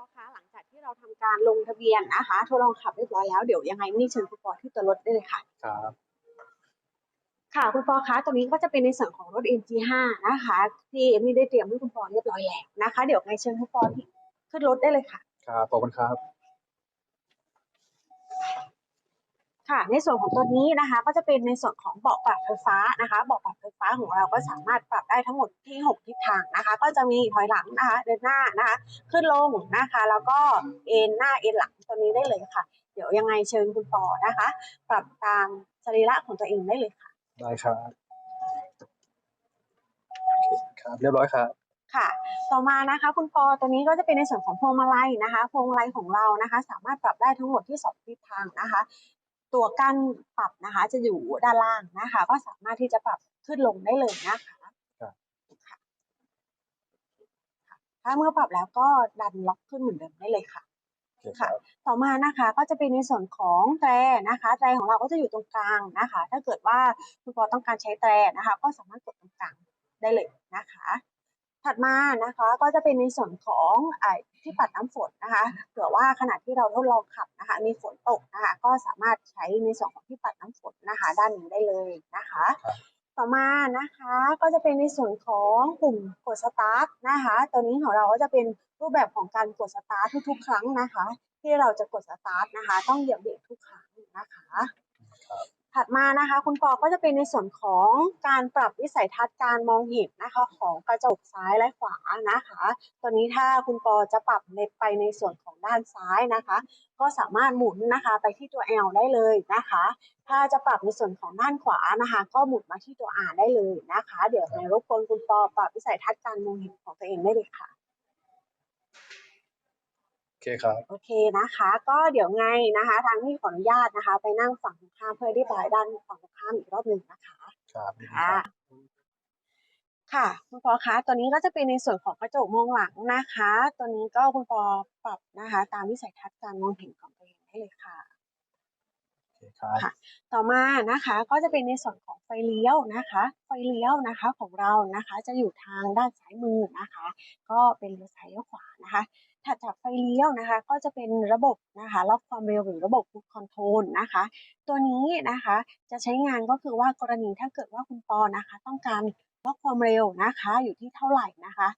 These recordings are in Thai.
อคะหลังจากที่เราทำการลงทะเบียนนะคะทดลองขับเรียบร้อยแล้วเดี๋ยวยังไงนี่เชิญคุณปอที่ตัวรถได้เลยค่ะครับค่ะคุณปอคะตัวนี้ก็จะเป็นในส่วนของรถ MG5 นะคะ ที่เอมมี่ได้เตรียมให้คุณปอเรียบร้อยแล้วนะคะ เดี๋ยวไงเชิญคุณปอที่ขึ้นรถได้เลยค่ะ ครับขอบคุณครับ ค่ะ ในส่วนของตัวนี้นะคะ ก็จะเป็นในส่วนของเบาะปรับไฟฟ้านะคะ เบาะปรับไฟฟ้าของเราก็สามารถปรับได้ทั้งหมดที่หกทิศทางนะคะ ก็จะมีถอยหลังนะคะ เดินหน้านะคะ ขึ้นลงนะคะ แล้วก็เอ็นหน้าเอ็นหลังตัวนี้ได้เลยค่ะ เดี๋ยวยังไงเชิญคุณปอนะคะ ปรับตามสรีระของตัวเองได้เลยค่ะ ได้ครับครับ เรียบร้อยครับค่ะ ต่อมานะคะ คุณปอตัวนี้ก็จะเป็นในส่วนของพวงมาลัยนะคะ พวงมาลัยของเรานะคะ สามารถปรับได้ทั้งหมดที่สองทิศทางนะคะ ตัวกั้นปรับนะคะ จะอยู่ด้านล่างนะคะ ก็สามารถที่จะปรับขึ้นลงได้เลยนะคะครับค่ะถ้าเมื่อปรับแล้วก็ดันล็อกขึ้นเหมือนเดิมได้เลยค่ะโอเคครับต่อมานะคะก็จะเป็นในส่วนของแตรนะคะแตรของเราก็จะอยู่ตรงกลางนะคะ ถ้าเกิดว่าคุณปอต้องการใช้แตรนะคะ ก็สามารถกดตรงกลางได้เลยนะคะ ถัดมานะคะก็จะเป็นในส่วนของไอ้ที่ปัดน้ำฝนนะคะเผื่อว่าขณะที่เราทดลองขับนะคะ มีฝนตกนะคะ ก็สามารถใช้ในส่วนของที่ปัดน้ำฝนนะคะ ด้านนี้ได้เลยนะคะครับต่อมานะคะก็จะเป็นในส่วนของปุ่มกดสตาร์ทนะคะตัวนี้ของเราก็จะเป็นรูปแบบของการกดสตาร์ททุกๆ ครั้งนะคะ ที่เราจะกดสตาร์ทนะคะ ต้องเหยียบเบรกทุกครั้งนะคะครับ ถัดมานะคะ คุณปอก็จะเป็นในส่วนของการปรับวิสัยทัศน์การมองเห็นนะคะ ของกระจกซ้ายและขวานะคะ ตัวนี้ถ้าคุณปอจะปรับไปในส่วนของด้านซ้ายนะคะ ก็สามารถหมุนนะคะไปที่ตัว L ได้เลยนะคะ ถ้าจะปรับในส่วนของด้านขวานะคะ ก็หมุนมาที่ตัว R ได้เลยนะคะ เดี๋ยวในรบกวนคุณปอปรับวิสัยทัศน์การมองเห็นของตัวเองได้เลยค่ะ อเคครับ โอเคนะคะ ก็เดี๋ยวไงนะคะ ทางที่ขออนุญาตนะคะ ไปนั่งฝั่งตรงข้ามเพื่อที่ปลายด้านฝั่งตรงข้ามอีกรอบหนึ่งนะคะครับดีคค่ะรับค่ะ คุณปอคะตัวนี้ก็จะเป็นในส่วนของกระจกมองหลังนะคะ ตัวนี้ก็คุณปอปรับนะคะ ตามวิสัยทัศน์การมองเห็นของตัวเองได้เลยค่ะโอเคครับค่ะต่อมานะคะก็จะเป็นในส่วนของไฟเลี้ยวนะคะ ไฟเลี้ยวนะคะของเรานะคะ จะอยู่ทางด้านซ้ายมือนะคะ ก็เป็นเลี้ยวซ้ายเลี้ยวขวานะคะ ถัดจากไฟเลี้ยวนะคะ ก็จะเป็นระบบนะคะล็อกความเร็วหรือระบบคู i คอนโทรลนะคะ ตัวนี้นะคะจะใช้งานก็คือว่ากรณีถ้าเกิดว่าคุณปอนะคะ ต้องการล็อกความเร็วนะคะอยู่ที่เท่าไหร่นะคะ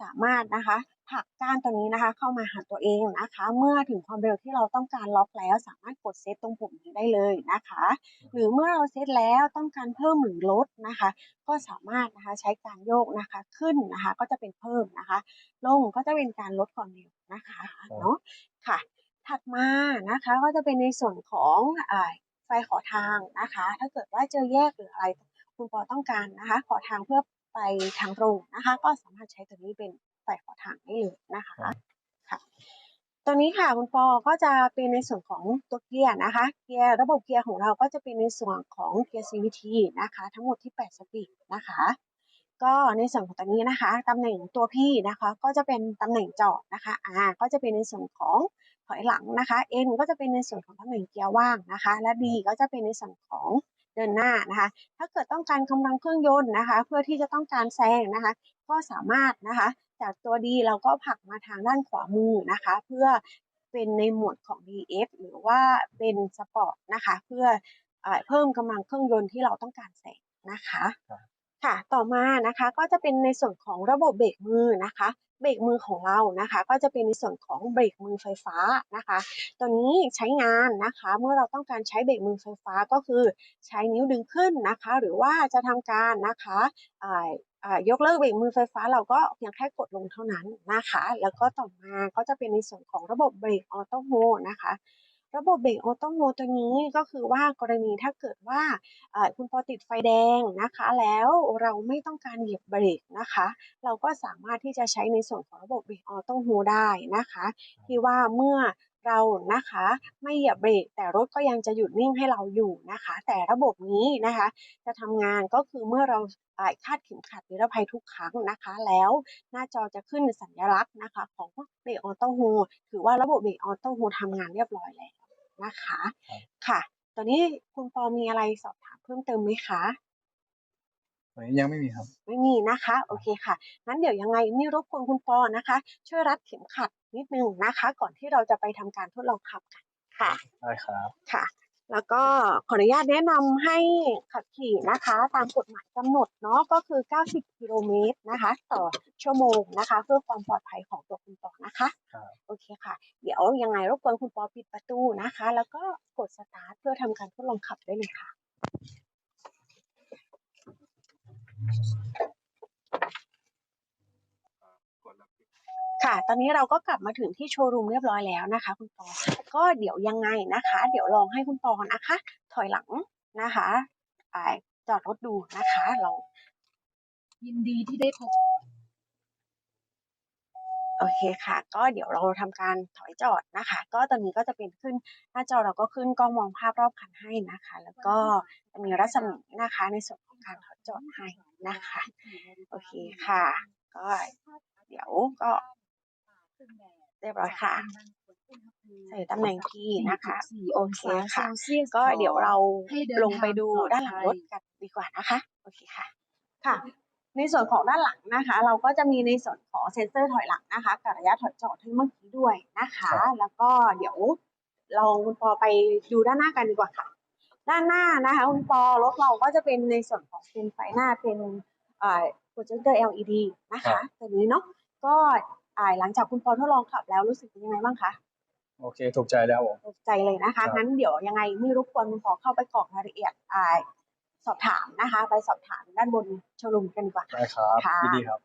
สามารถนะคะ ผักก้านตัวนี้นะคะ เข้ามาหาตัวเองนะคะ เมื่อถึงความเร็วที่เราต้องการล็อกแล้ว สามารถกดเซตตรงปุ่มนี้ได้เลยนะคะ หรือเมื่อเราเซตแล้วต้องการเพิ่มหรือลดนะคะ ก็สามารถนะคะใช้การโยกนะคะ ขึ้นนะคะ ก็จะเป็นเพิ่มนะคะ ลงก็จะเป็นการลดความเร็วนะคะเนาะค่ะ ถัดมานะคะก็จะเป็นในส่วนของอไฟขอทางนะคะ ถ้าเกิดว่าเจอแยกหรืออะไรคุณปอต้องการนะคะ ขอทางเพื่อไปทางตรงนะคะ ก็สามารถใช้ตัวนี้เป็น ไฟขอทางได้เลยนะคะครับค่ะตัวนี้ค่ะคุณปอก็จะเป็นในส่วนของตัวเกียร์นะคะ เกียร์ระบบเกียร์ของเราก็จะเป็นในส่วนของเกียร์ CVT นะคะ ทั้งหมดที่ 8 สปีดนะคะ ก็ในส่วนของตัวนี้นะคะตำแหน่งตัวพี่นะคะ ก็จะเป็นตำแหน่งจอดนะคะ R ก็จะเป็นในส่วนของถอยหลังนะคะ N ก็จะเป็นในส่วนของตำแหน่งเกียร์ว่างนะคะ และ D ก็จะเป็นในส่วนของเดินหน้านะคะ ถ้าเกิดต้องการกำลังเครื่องยนต์นะคะ เพื่อที่จะต้องการแซงนะคะ ก็สามารถนะคะ จากตัว D เราก็ผลักมาทางด้านขวามือนะคะ เพื่อเป็นในหมวดของ DF หรือว่าเป็นสปอร์ตนะคะ เพื่อเอ่อเพิ่มกำลังเครื่องยนต์ที่เราต้องการแซงนะคะครับค่ะ ต่อมานะคะก็จะเป็นในส่วนของระบบเบรกมือนะคะ เบรกมือของเรานะคะ ก็จะเป็นในส่วนของเบรกมือไฟฟ้านะคะ ตัวนี้ใช้งานนะคะ เมื่อเราต้องการใช้เบรกมือไฟฟ้าก็คือใช้นิ้วดึงขึ้นนะคะ หรือว่าจะทำการนะคะอ่าอ่ายกเลิกเบรกมือไฟฟ้าเราก็เพียงแค่กดลงเท่านั้นนะคะ แล้วก็ต่อมาก็จะเป็นในส่วนของระบบเบรกออโต้โฮนะคะ ระบบเบรกออโต้โฮตัวนี้ก็คือว่ากรณีถ้าเกิดว่าคุณพอติดไฟแดงนะคะ แล้วเราไม่ต้องการเหยียบเบรกนะคะ เราก็สามารถที่จะใช้ในส่วนของระบบเบรกออโต้โฮได้นะคะ ที่ว่าเมื่อเรานะคะไม่เหยียบเบรกแต่รถก็ยังจะหยุดนิ่งให้เราอยู่นะคะ แต่ระบบนี้นะคะ จะทำงานก็คือเมื่อเราอ่าคาดเข็มขัดนิรภัยทุกครั้งนะคะ แล้วหน้าจอจะขึ้นสัญลักษณ์นะคะ ของเบรกออโต้โฮถือว่าระบบเบรกออโต้โฮทำงานเรียบร้อยแล้ว นะคะครับค่ะ ตอนนี้คุณปอมีอะไรสอบถามเพิ่มเติมไหมคะวันนี้ยังไม่มีครับ ไม่มีนะคะ โอเคค่ะ งั้นเดี๋ยวยังไงนี่รบกวนคุณปอนะคะ ช่วยรัดเข็มขัดนิดนึงนะคะ ก่อนที่เราจะไปทำการทดลองขับกันค่ะได้ครับ ค่ะ แล้วก็ขออนุญาตแนะนำให้ขับขี่นะคะ ตามกฎหมายกำหนดเนาะ ก็คือ 90 กิโลเมตรนะคะ ต่อชั่วโมงนะคะ เพื่อความปลอดภัยของตัวคุณปอนะคะครับโอเค ค่ะเดี๋ยวยังไงรบกวนคุณปอปิดประตูนะคะ แล้วก็กดสตาร์ทเพื่อทำการทดลองขับได้เลยค่ะ ค่ะ ตอนนี้เราก็กลับมาถึงที่โชว์รูมเรียบร้อยแล้วนะคะ คุณปอ ก็เดี๋ยวยังไงนะคะ เดี๋ยวลองให้คุณปอนะคะ ถอยหลังนะคะจอดรถดูนะคะลองยินดีที่ได้พบ โอเคค่ะ ก็เดี๋ยวเราทำการถอยจอดนะคะ ก็ตอนนี้ก็จะเป็นขึ้นหน้าจอเราก็ขึ้นกล้องมองภาพรอบคันให้นะคะ แล้วก็จะมีรัศมีนะคะในส่วนของการถอยจอดให้นะคะ โอเคค่ะ ก็เดี๋ยวก็เรียบร้อยค่ะใส่ตำแหน่งที่นะคะ4องศาโอเคค่ะเซลเซียสก็เดี๋ยวเราให้เดินลงไปดูทางปลอดด้านหลังรถภัยกันดีกว่านะคะ โอเคค่ะ ค่ะ ในส่วนของด้านหลังนะคะ เราก็จะมีในส่วนของเซ็นเซอร์ถอยหลังนะคะกับระยะถอยจอดให้เมื่อกี้ด้วยนะคะครับแล้วก็เดี๋ยวเราคุณปอไปดูด้านหน้ากันดีกว่าค่ะ ด้านหน้านะคะคุณปอรถเราก็จะเป็นในส่วนของเป็นไฟหน้าเป็นเอ่อโปรเจคเตอร์ LED นะคะตัวนี้เนาะก็อ่าหลังจากคุณปอทดลองขับแล้วรู้สึกเป็นยังไงบ้างคะโอเค ถูกใจแล้วผมตกใจเลยนะคะครับงั้นเดี๋ยวยังไงไม่รบกวนคุณปอเข้าไปกรอกรายละเอียดอ่า สอบถามนะคะ ไปสอบถามด้านบนโชว์รูมกันดีกว่าค่ะได้ครับค่ะ ยินดีครับ